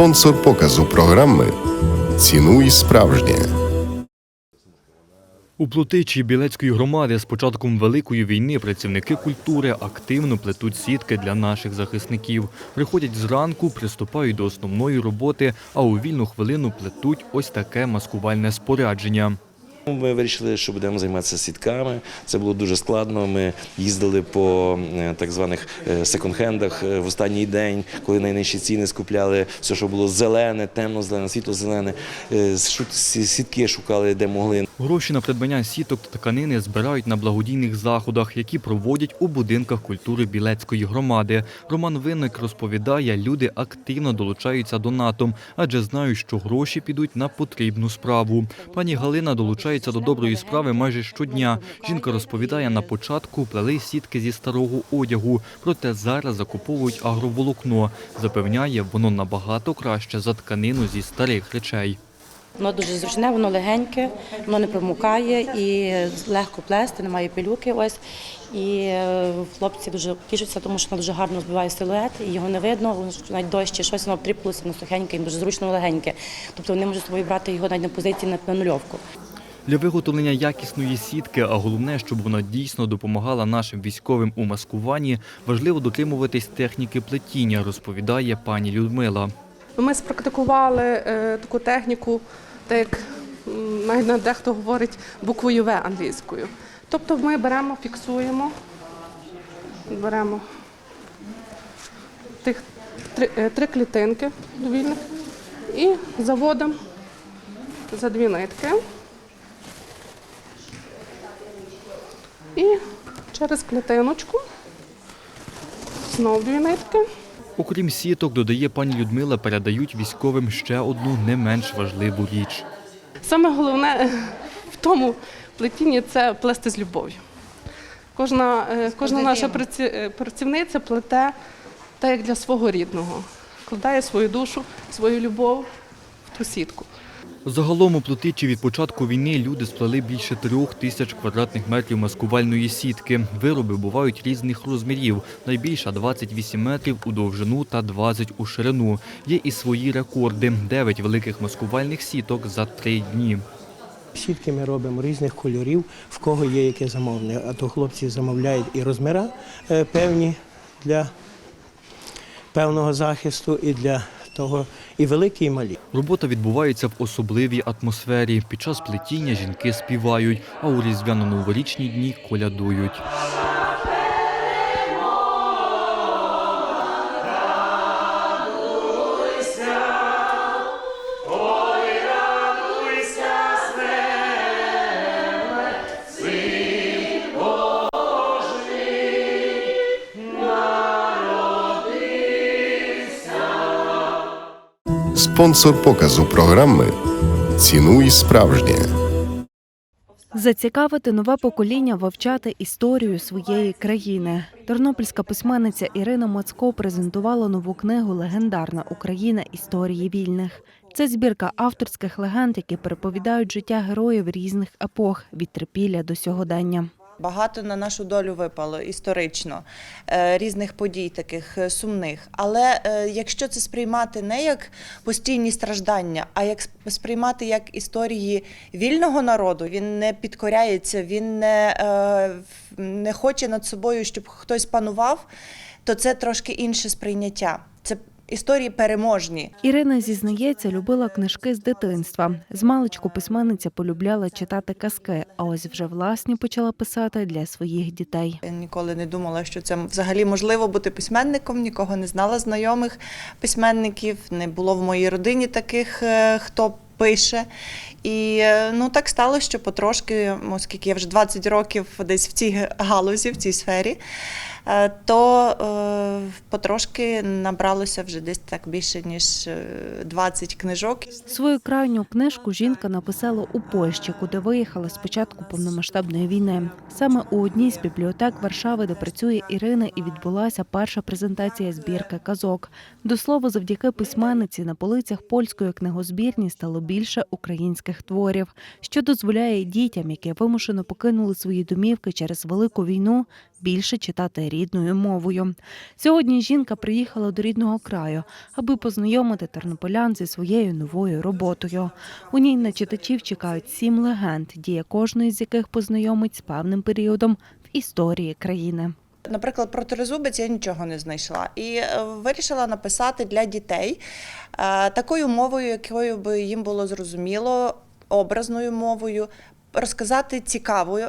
Спонсор показу програми Цінуй справжнє. У Плотичі Білецької громади з початком Великої війни працівники культури активно плетуть сітки для наших захисників. Приходять зранку, приступають до основної роботи, а у вільну хвилину плетуть ось таке маскувальне спорядження. Ми вирішили, що будемо займатися сітками. Це було дуже складно. Ми їздили по е, так званих е, секонд-хендах е, в останній день, коли найнижчі ціни скупляли все, що було зелене, темно-зелене, світло-зелене. Е, шу- сі- Сітки шукали, де могли. Гроші на придбання сіток та тканини збирають на благодійних заходах, які проводять у будинках культури Білецької громади. Роман Винник розповідає, люди активно долучаються донатом, адже знають, що гроші підуть на потрібну справу. Пані Галина долучається до доброї справи майже щодня. Жінка розповідає, на початку плели сітки зі старого одягу, проте зараз закуповують агроволокно. Запевняє, воно набагато краще за тканину зі старих речей. Воно дуже зручне, воно легеньке, воно не промокає і легко плести, немає пилюки. Ось і е, хлопці дуже тішаться, тому що воно дуже гарно збиває силует, і його не видно. навіть дощ щось воно обтріпалося, воно сухеньке, і дуже зручно легеньке. Тобто вони можуть з собою брати його навіть на позиції на нульовку. Для виготовлення якісної сітки, а головне, щоб вона дійсно допомагала нашим військовим у маскуванні, важливо дотримуватись техніки плетіння, розповідає пані Людмила. Ми спрактикували е, таку техніку, так як навіть дехто говорить буквою В англійською. Тобто ми беремо, фіксуємо, беремо тих три, е, три клітинки довільних і заводимо за дві нитки. І через клітиночку знову дві нитки. Окрім сіток, додає пані Людмила, передають військовим ще одну не менш важливу річ. Саме головне в тому плетінні це плести з любов'ю. Кожна, е, кожна наша е, працівниця плете так, як для свого рідного, вкладає свою душу, свою любов в ту сітку. Загалом у Плотичі від початку війни люди сплели більше трьох тисяч квадратних метрів маскувальної сітки. Вироби бувають різних розмірів. Найбільша 28 метрів у довжину та 20 у ширину. Є і свої рекорди – 9 великих маскувальних сіток за три дні. Сітки ми робимо різних кольорів, в кого є яке замовлення. А то хлопці замовляють і розміра е, певні для певного захисту, і для того, і великі, і малі. Робота відбувається в особливій атмосфері. Під час плетіння жінки співають, а у різдвяно-новорічні дні колядують. Спонсор показу програми Цінуй справжнє. Зацікавити нове покоління вивчати історію своєї країни. Тернопільська письменниця Ірина Мацко презентувала нову книгу Легендарна Україна історії вільних. Це збірка авторських легенд, які переповідають життя героїв різних епох від трипілля до сьогодення. Багато на нашу долю випало історично е, різних подій, таких е, сумних. Але е, якщо це сприймати не як постійні страждання, а як сприймати як історії вільного народу, він не підкоряється, він не, не хоче над собою, щоб хтось панував, то це трошки інше сприйняття. Історії переможні. Ірина зізнається, любила книжки з дитинства. З маличку письменниця полюбляла читати казки, а ось вже власні почала писати для своїх дітей. Я ніколи не думала, що це взагалі можливо бути письменником. Нікого не знала знайомих письменників. Не було в моїй родині таких, е, хто пише. І е, ну так сталося, що потрошки, оскільки я вже 20 років десь в цій галузі, в цій сфері. Е, То е, потрошки набралося вже десь так більше ніж е, 20 книжок. Свою крайню книжку жінка написала у Польщі, куди виїхала з початку повномасштабної війни. Саме у одній з бібліотек Варшави, де працює Ірина, і відбулася перша презентація збірки казок. До слова, завдяки письменниці на полицях польської книгозбірні стало більше українських творів, що дозволяє дітям, які вимушено покинули свої домівки через велику війну, більше читати рідною мовою. Сьогодні жінка приїхала до рідного краю, аби познайомити тернополян зі своєю новою роботою. У ній на читачів чекають сім легенд, дія кожної з яких познайомить з певним періодом в історії країни. Наприклад, про тризубець я нічого не знайшла і е, вирішила написати для дітей е, такою мовою, якою би їм було зрозуміло, образною мовою, розказати цікавою.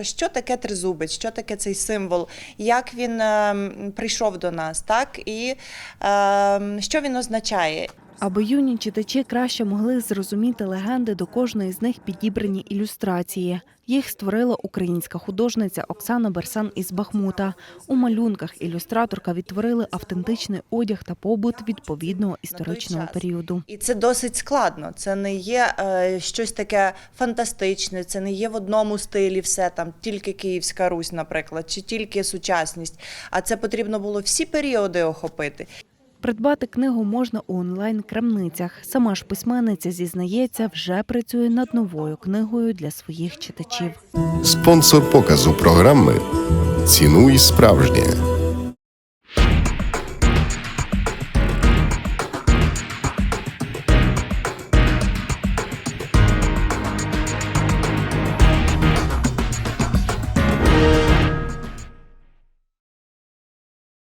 Що таке тризубець, що таке цей символ, як він е, прийшов до нас, так і е, що він означає. Аби юні читачі краще могли зрозуміти легенди, до кожної з них підібрані ілюстрації. Їх створила українська художниця Оксана Берсан із Бахмута. У малюнках ілюстраторка відтворили автентичний одяг та побут відповідного історичного періоду. І це досить складно. Це не є е, щось таке фантастичне, це не є в одному стилі все там, тільки Київська Русь, наприклад, чи тільки сучасність. А це потрібно було всі періоди охопити. Придбати книгу можна у онлайн-крамницях. Сама ж письменниця зізнається, вже працює над новою книгою для своїх читачів. Спонсор показу програми Цінуй справжнє.